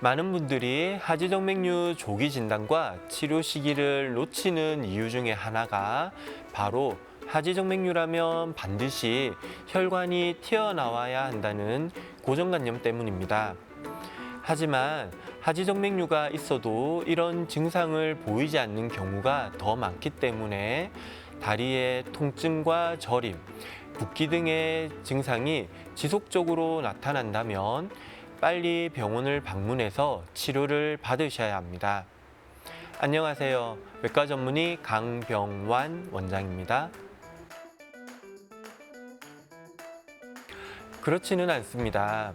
많은 분들이 하지정맥류 조기 진단과 치료 시기를 놓치는 이유 중에 하나가 바로 하지정맥류라면 반드시 혈관이 튀어나와야 한다는 고정관념 때문입니다. 하지만 하지정맥류가 있어도 이런 증상을 보이지 않는 경우가 더 많기 때문에 다리의 통증과 저림, 붓기 등의 증상이 지속적으로 나타난다면 빨리 병원을 방문해서 치료를 받으셔야 합니다. 안녕하세요. 외과 전문의 강병완 원장입니다. 그렇지는 않습니다.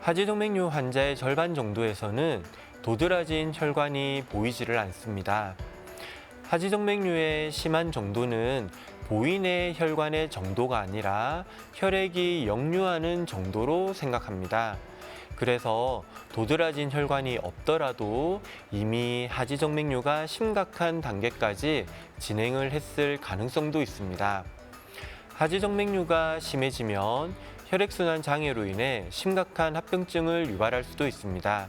하지동맥류 환자의 절반 정도에서는 도드라진 혈관이 보이지를 않습니다. 하지정맥류의 심한 정도는 보인의 혈관의 정도가 아니라 혈액이 역류하는 정도로 생각합니다. 그래서 도드라진 혈관이 없더라도 이미 하지정맥류가 심각한 단계까지 진행을 했을 가능성도 있습니다. 하지정맥류가 심해지면 혈액순환 장애로 인해 심각한 합병증을 유발할 수도 있습니다.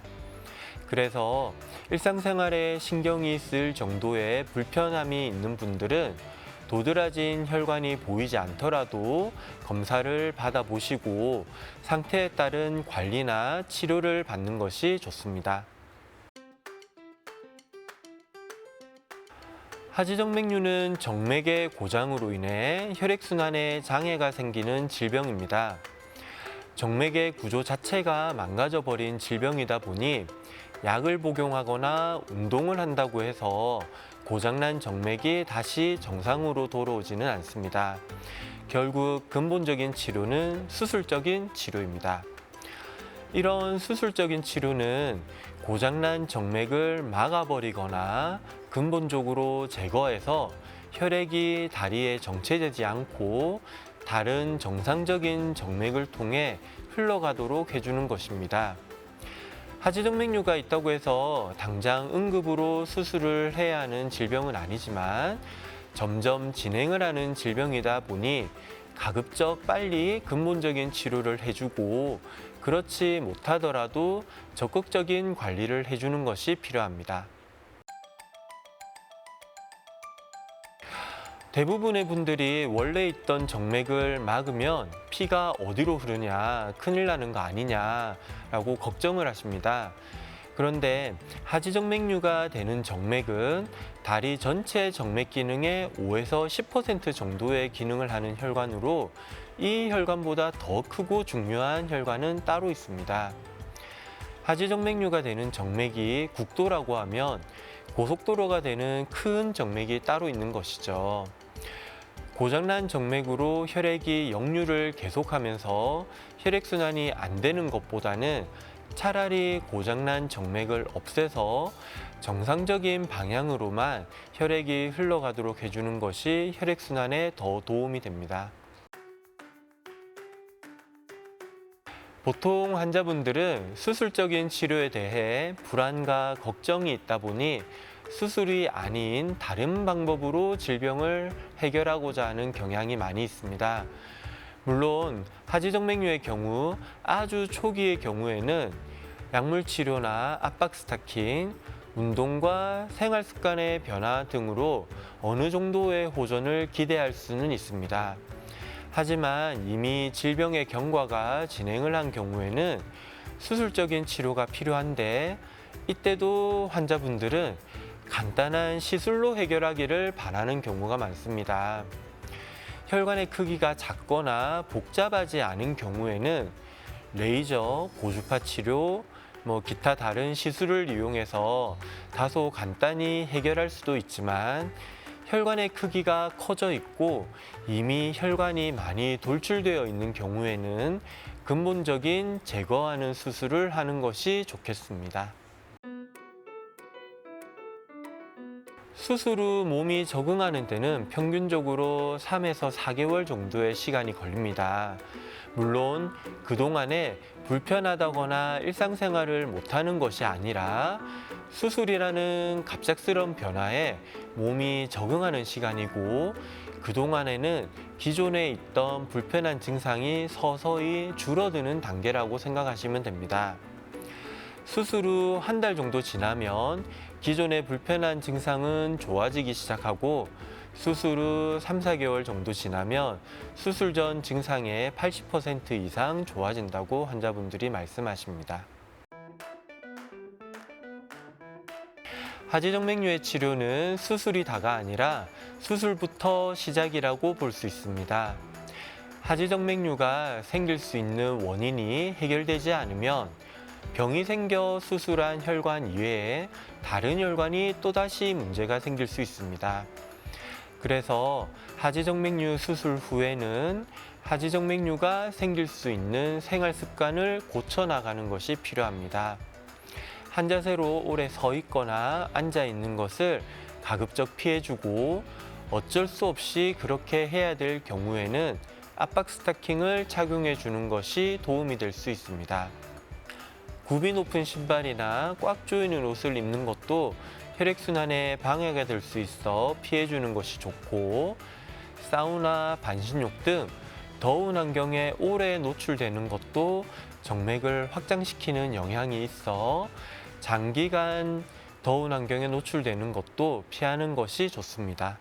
그래서 일상생활에 신경이 쓰일 정도의 불편함이 있는 분들은 도드라진 혈관이 보이지 않더라도 검사를 받아보시고 상태에 따른 관리나 치료를 받는 것이 좋습니다. 하지정맥류는 정맥의 고장으로 인해 혈액순환에 장애가 생기는 질병입니다. 정맥의 구조 자체가 망가져 버린 질병이다 보니 약을 복용하거나 운동을 한다고 해서 고장난 정맥이 다시 정상으로 돌아오지는 않습니다. 결국 근본적인 치료는 수술적인 치료입니다. 이런 수술적인 치료는 고장난 정맥을 막아버리거나 근본적으로 제거해서 혈액이 다리에 정체되지 않고 다른 정상적인 정맥을 통해 흘러가도록 해주는 것입니다. 하지정맥류가 있다고 해서 당장 응급으로 수술을 해야 하는 질병은 아니지만 점점 진행을 하는 질병이다 보니 가급적 빨리 근본적인 치료를 해주고 그렇지 못하더라도 적극적인 관리를 해주는 것이 필요합니다. 대부분의 분들이 원래 있던 정맥을 막으면 피가 어디로 흐르냐, 큰일 나는 거 아니냐라고 걱정을 하십니다. 그런데 하지정맥류가 되는 정맥은 다리 전체 정맥 기능의 5에서 10% 정도의 기능을 하는 혈관으로 이 혈관보다 더 크고 중요한 혈관은 따로 있습니다. 하지정맥류가 되는 정맥이 국도라고 하면 고속도로가 되는 큰 정맥이 따로 있는 것이죠. 고장난 정맥으로 혈액이 역류를 계속하면서 혈액순환이 안 되는 것보다는 차라리 고장난 정맥을 없애서 정상적인 방향으로만 혈액이 흘러가도록 해주는 것이 혈액순환에 더 도움이 됩니다. 보통 환자분들은 수술적인 치료에 대해 불안과 걱정이 있다 보니 수술이 아닌 다른 방법으로 질병을 해결하고자 하는 경향이 많이 있습니다. 물론 하지정맥류의 경우 아주 초기의 경우에는 약물 치료나 압박 스타킹, 운동과 생활 습관의 변화 등으로 어느 정도의 호전을 기대할 수는 있습니다. 하지만 이미 질병의 경과가 진행을 한 경우에는 수술적인 치료가 필요한데 이때도 환자분들은 간단한 시술로 해결하기를 바라는 경우가 많습니다. 혈관의 크기가 작거나 복잡하지 않은 경우에는 레이저, 고주파 치료, 뭐 기타 다른 시술을 이용해서 다소 간단히 해결할 수도 있지만 혈관의 크기가 커져 있고 이미 혈관이 많이 돌출되어 있는 경우에는 근본적인 제거하는 수술을 하는 것이 좋겠습니다. 수술 후 몸이 적응하는 데는 평균적으로 3에서 4개월 정도의 시간이 걸립니다. 물론 그동안에 불편하다거나 일상생활을 못하는 것이 아니라 수술이라는 갑작스러운 변화에 몸이 적응하는 시간이고 그동안에는 기존에 있던 불편한 증상이 서서히 줄어드는 단계라고 생각하시면 됩니다. 수술 후 한 달 정도 지나면 기존의 불편한 증상은 좋아지기 시작하고 수술 후 3, 4개월 정도 지나면 수술 전 증상의 80% 이상 좋아진다고 환자분들이 말씀하십니다. 하지정맥류의 치료는 수술이 다가 아니라 수술부터 시작이라고 볼 수 있습니다. 하지정맥류가 생길 수 있는 원인이 해결되지 않으면 병이 생겨 수술한 혈관 이외에 다른 혈관이 또다시 문제가 생길 수 있습니다. 그래서 하지정맥류 수술 후에는 하지정맥류가 생길 수 있는 생활 습관을 고쳐 나가는 것이 필요합니다. 한 자세로 오래 서 있거나 앉아 있는 것을 가급적 피해주고 어쩔 수 없이 그렇게 해야 될 경우에는 압박 스타킹을 착용해 주는 것이 도움이 될 수 있습니다. 굽이 높은 신발이나 꽉 조이는 옷을 입는 것도 혈액순환에 방해가 될 수 있어 피해 주는 것이 좋고 사우나, 반신욕 등 더운 환경에 오래 노출되는 것도 정맥을 확장시키는 영향이 있어 장기간 더운 환경에 노출되는 것도 피하는 것이 좋습니다.